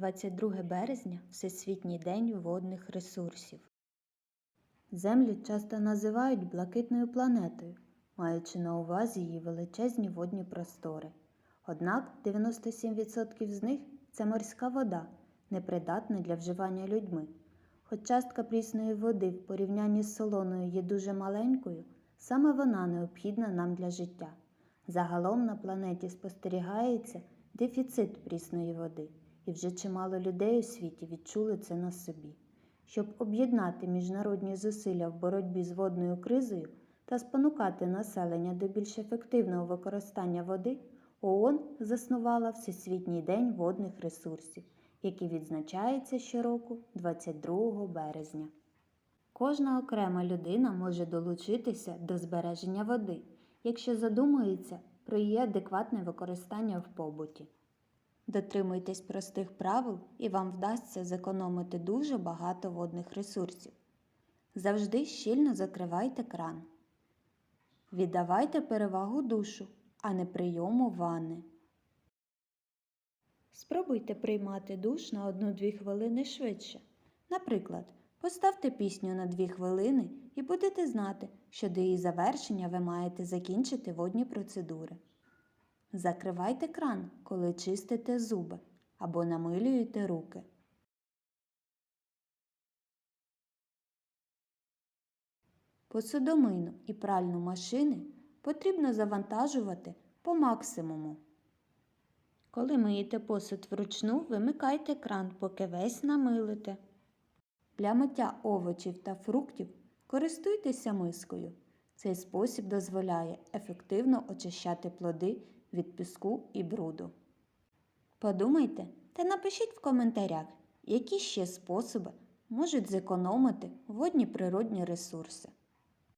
22 березня Всесвітній день водних ресурсів. Землю часто називають блакитною планетою, маючи на увазі її величезні водні простори. Однак 97% з них це морська вода, непридатна для вживання людьми. Хоч частка прісної води в порівнянні з солоною є дуже маленькою, саме вона необхідна нам для життя. Загалом на планеті спостерігається дефіцит прісної води, і вже чимало людей у світі відчули це на собі. Щоб об'єднати міжнародні зусилля в боротьбі з водною кризою та спонукати населення до більш ефективного використання води, ООН заснувала Всесвітній день водних ресурсів, який відзначається щороку 22 березня. Кожна окрема людина може долучитися до збереження води, якщо задумується про її адекватне використання в побуті. Дотримуйтесь простих правил і вам вдасться зекономити дуже багато водних ресурсів. Завжди щільно закривайте кран. Віддавайте перевагу душу, а не прийому ванни. Спробуйте приймати душ на 1-2 хвилини швидше. Наприклад, поставте пісню на 2 хвилини і будете знати, що до її завершення ви маєте закінчити водні процедури. Закривайте кран, коли чистите зуби або намилюєте руки. Посудомийну і пральну машини потрібно завантажувати по максимуму. Коли миєте посуд вручну, вимикайте кран, поки весь намилите. Для миття овочів та фруктів користуйтеся мискою. Цей спосіб дозволяє ефективно очищати плоди від піску і бруду. Подумайте та напишіть в коментарях, які ще способи можуть зекономити водні природні ресурси.